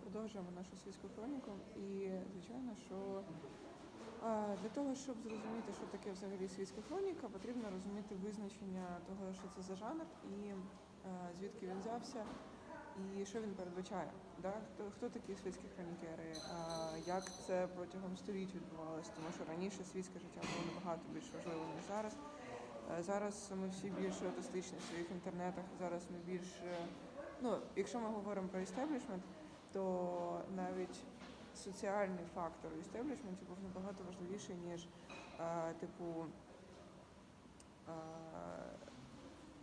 Продовжуємо нашу світську хроніку. І, звичайно, що для того, щоб зрозуміти, що таке взагалі світська хроніка, потрібно розуміти визначення того, що це за жанр, і звідки він взявся, і що він передбачає. Хто, хто такі світські хронікери, як це протягом століть відбувалося, тому що раніше світське життя було набагато більш важливим, ніж зараз. Зараз ми всі більш аутистичні в своїх інтернетах. Зараз ми більш е, ну, якщо ми говоримо про істеблішмент, то навіть соціальний фактор у істеблішменті був набагато важливіший, ніж е, типу е,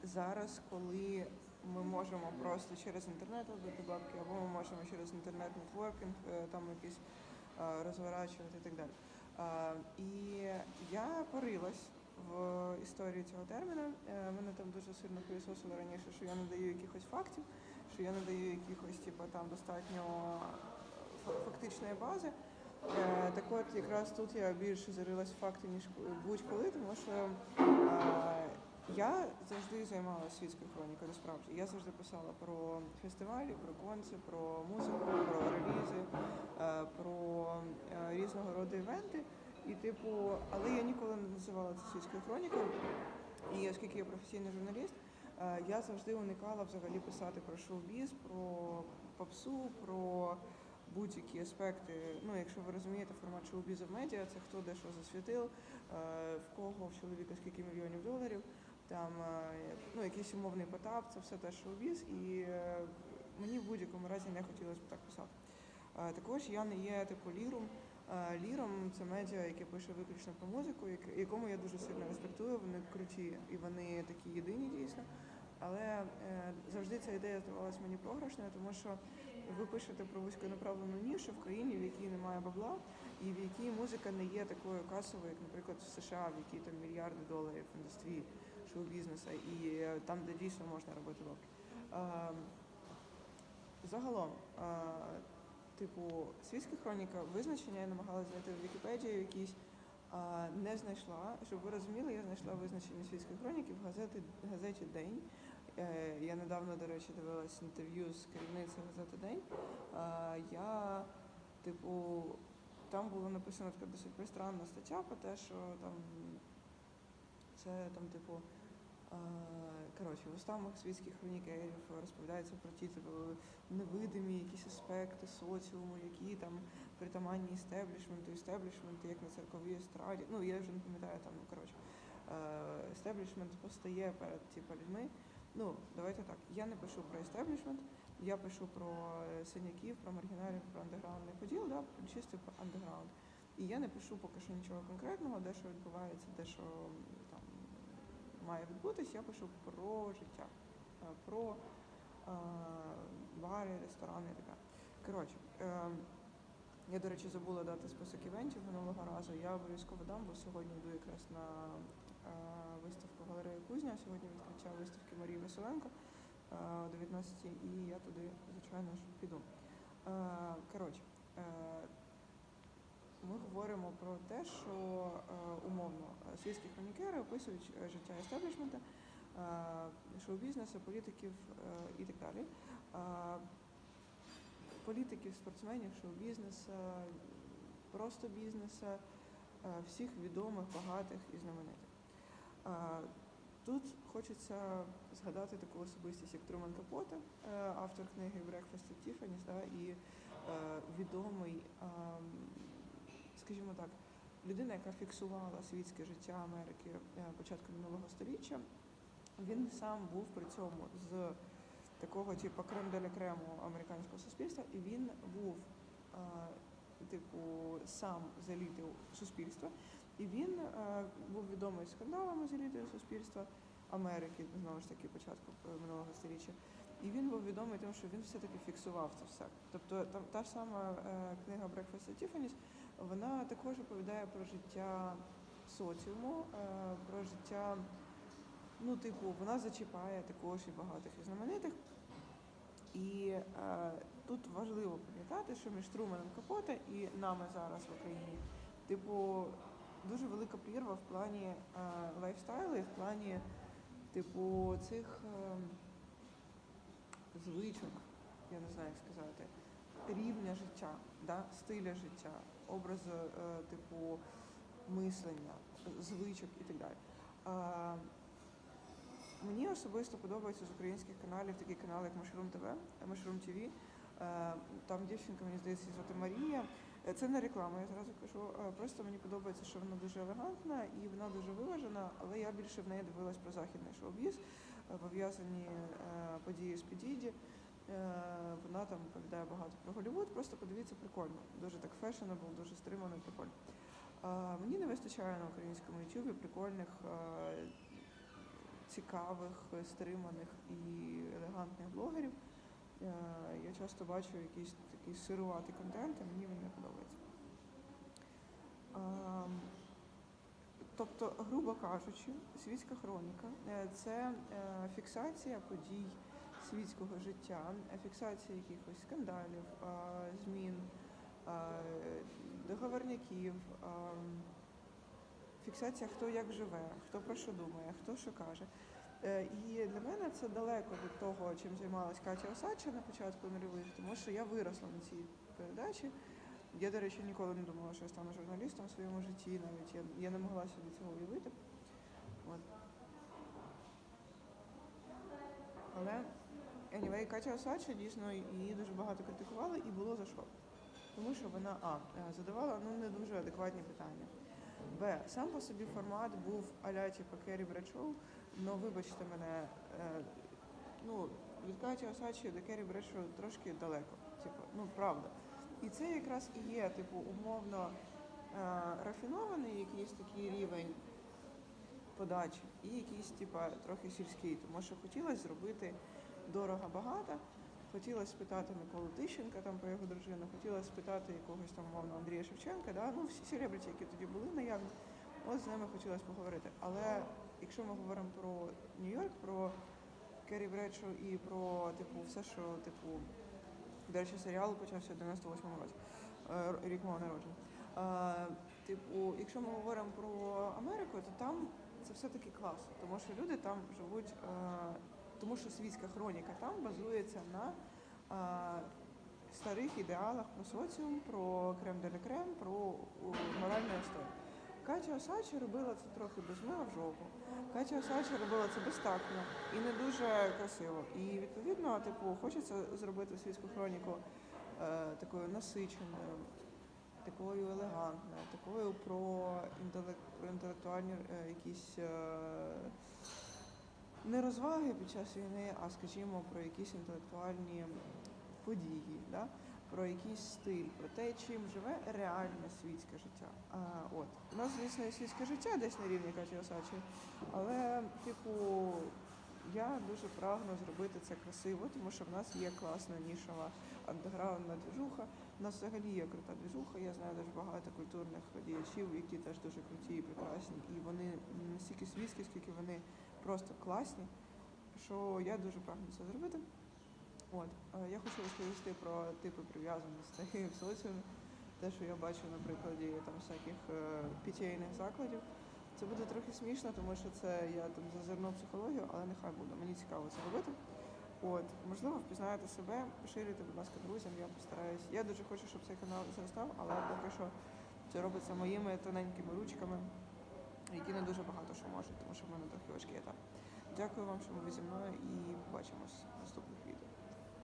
зараз, коли ми можемо просто через інтернет робити бабки, або ми можемо через інтернет нетворкінг е, там якийсь е, розворачувати і так далі. Е, І я порилась в історії цього терміну. Мене там дуже сильно пилісосило раніше, що я не даю якихось фактів, що я не даю якихось, типу, там достатньо фактичної бази. Е, Так от якраз тут я більше зарилась факти, ніж будь-коли, тому що е, я завжди займалася світською хронікою, насправді. Я завжди писала про фестивалі, про конці, про музику, про релізи, е, про е, різного роду івенти. І, типу, але я ніколи не називала це світською хронікою. І оскільки я професійний журналіст, е, я завжди уникала взагалі писати про шоу-біз, про попсу, про будь-які аспекти. Ну, якщо ви розумієте, формат шоу-бізу в медіа, це хто де що засвітив, е, в кого в чоловіка скільки мільйонів доларів, там е, ну, якийсь умовний потап, це все теж шоу-біз, і е, мені в будь-якому разі не хотілося б так писати. Е, Також я не є типу ліром. Е, Ліром це медіа, яке пише виключно про музику, якому я дуже сильно респектую. Вони круті і вони такі єдині дійсно. Але е, завжди ця ідея здавалась мені програшною, тому що ви пишете про вузьконаправлену нішу в країні, в якій немає бабла, і в якій музика не є такою касовою, як, наприклад, в США, в якій там мільярди доларів індустрії шоу-бізнесу, і е, там, де дійсно можна робити бабки. Е, Загалом, типу, світська хроніка, визначення я намагалася знайти в Вікіпедії якісь. Не знайшла, щоб ви розуміли, я знайшла визначення світської хроніки в газеті, газеті День. Е, Я недавно, до речі, дивилась інтерв'ю з керівницею газети День. Е, Я, типу, там було написано така досить пристранна стаття про те, що там це там, типу, е, коротше, в устамах світських хронікерів розповідається про ті типу, невидимі якісь аспекти соціуму, які там притаманні істеблішменту, істеблішменту, як на церковій естраді. Ну, я вже не пам'ятаю там, ну коротше, е, істеблішмент постає перед типу, людьми. Ну, давайте так. Я не пишу про істеблішмент, я пишу про е, синяків, про маргіналів, про андеграундний поділ, да, чисто про андеграунд. І я не пишу поки що нічого конкретного, де що відбувається, де що там має відбутись. Я пишу про життя, е, про е, бари, ресторани і таке. Коротше, е, я, до речі, забула дати список івентів минулого разу. Я обов'язково дам, бо сьогодні йду якраз на виставку галереї Кузня. Сьогодні відкриття виставки Марії Василенко е, о 19 і я туди, звичайно ж, піду. Е, коротше, е, ми говоримо про те, що е, умовно е, світські хронікери описують е, життя естеблішмента, е, шоу-бізнесу, політиків е, і так далі. Е, політиків, спортсменів, шоу-бізнесу, просто бізнесу, е, всіх відомих, багатих і знаменитих. Тут хочеться згадати таку особистість, як Труман Капоте, е, автор книги Breakfast at Tiffany's, да, і е, відомий, скажімо так, людина, яка фіксувала світське життя Америки е, початку минулого століття. Він сам був при цьому з такого, типу, крем де крему американського суспільства, і він був, типу, сам з еліти суспільства. І він е, був відомий скандалами з елітою суспільства Америки, знову ж таки, початку е, минулого століття. І він був відомий тим, що він все-таки фіксував це все. Тобто там та ж сама е, книга Breakfast at Tiffany's, вона також оповідає про життя соціуму, е, про життя, ну, типу, вона зачіпає також і багатих і знаменитих. І е, тут важливо пам'ятати, що між Труманом Капоте і нами зараз в Україні, типу, дуже велика прірва в плані е, лайфстайлу і в плані, типу, цих е, звичок, я не знаю, як сказати, рівня життя, да? стиля життя, образу е, типу мислення, звичок і так далі. Е, Мені особисто подобається з українських каналів такий канал, як Mushroom TV, Mushroom TV. Там дівчинка, мені здається, звати Марія. Це не реклама, я зразу кажу. Е, Просто мені подобається, що вона дуже елегантна і вона дуже виважена, але я більше в неї дивилась про західний шоу-біз, е, пов'язані е, події з Підіді. Вона там оповідає багато про Голлівуд, просто подивіться, прикольно. Дуже так фешенебл, дуже стримано, прикольно. Мені не вистачає на українському ютубі прикольних, цікавих, стриманих і елегантних блогерів. Е, Я часто бачу якийсь такий сируватий контент, і мені він не подобається. Ем, Тобто, грубо кажучи, світська хроніка е, це е, фіксація подій світського життя, фіксація якихось скандалів, змін, договорняків, ем, фіксація, хто як живе, хто про що думає, хто що каже. Е, І для мене це далеко від того, чим займалась Катя Осадча на початку нульових, тому що я виросла на цій передачі. Я, до речі, ніколи не думала, що я стану журналістом в своєму житті, навіть я, я не могла собі цього уявити. От. Але anyway, Катя Осадча дійсно її дуже багато критикували і було за що. Тому що вона А. Задавала ну, не дуже адекватні питання. Б. Сам по собі формат був аля Керрі Бредшоу, Ну, вибачте мене, е, ну, від Каті Осадчі до Керрі Брешо трошки далеко. Типу, ну правда. І це якраз і є, типу, умовно е, рафінований якийсь такий рівень подачі, і якийсь, типа, трохи сільський. Тому що хотілося зробити дорого багато. Хотілося спитати Миколу Тищенка там про його дружину, хотілося спитати якогось там умовно Андрія Шевченка, да? ну всі селебриті, які тоді були наявні, от з ними хотілося поговорити. Але якщо ми говоримо про Нью-Йорк, про Керрі Бредшо і про типу все, що типу, до речі, серіал почався в 98-му році, е, рік мого народження. Е, Типу, якщо ми говоримо про Америку, то там це все-таки клас, тому що люди там живуть, е, тому що світська хроніка там базується на старих ідеалах про соціум, про крем де крем, про історію. Катя Осадча робила це трохи без мила в жопу. Катя Осадча робила це безтактно і не дуже красиво. І відповідно, типу, хочеться зробити світську хроніку е, такою насиченою, такою елегантною, такою про інтелектуальні е, якісь е, не розваги під час війни, а скажімо, про якісь інтелектуальні події. Да? Про якийсь стиль, про те, чим живе реальне світське життя. А, от. У нас, звісно, є світське життя десь на рівні Каті Осачі, але, типу, я дуже прагну зробити це красиво, тому що в нас є класна нішова андеграундна двіжуха. У нас взагалі є крута двіжуха. Я знаю дуже багато культурних діячів, які теж дуже круті і прекрасні. І вони не стільки світські, скільки вони просто класні. Що я дуже прагну це зробити. От е, я хочу розповісти про типи прив'язаності в соціумі. Те, що я бачу на прикладі там всяких е, пітєйних закладів. Це буде трохи смішно, тому що це я там зазирну психологію, але нехай буде. Мені цікаво це робити. От, можливо, впізнаєте себе, поширюйте, будь ласка, друзям, я постараюсь. Я дуже хочу, щоб цей канал зростав, але поки що це робиться моїми тоненькими ручками, які не дуже багато що можуть, тому що в мене трохи важкий етап. Дякую вам, що ви зі мною і побачимось наступного.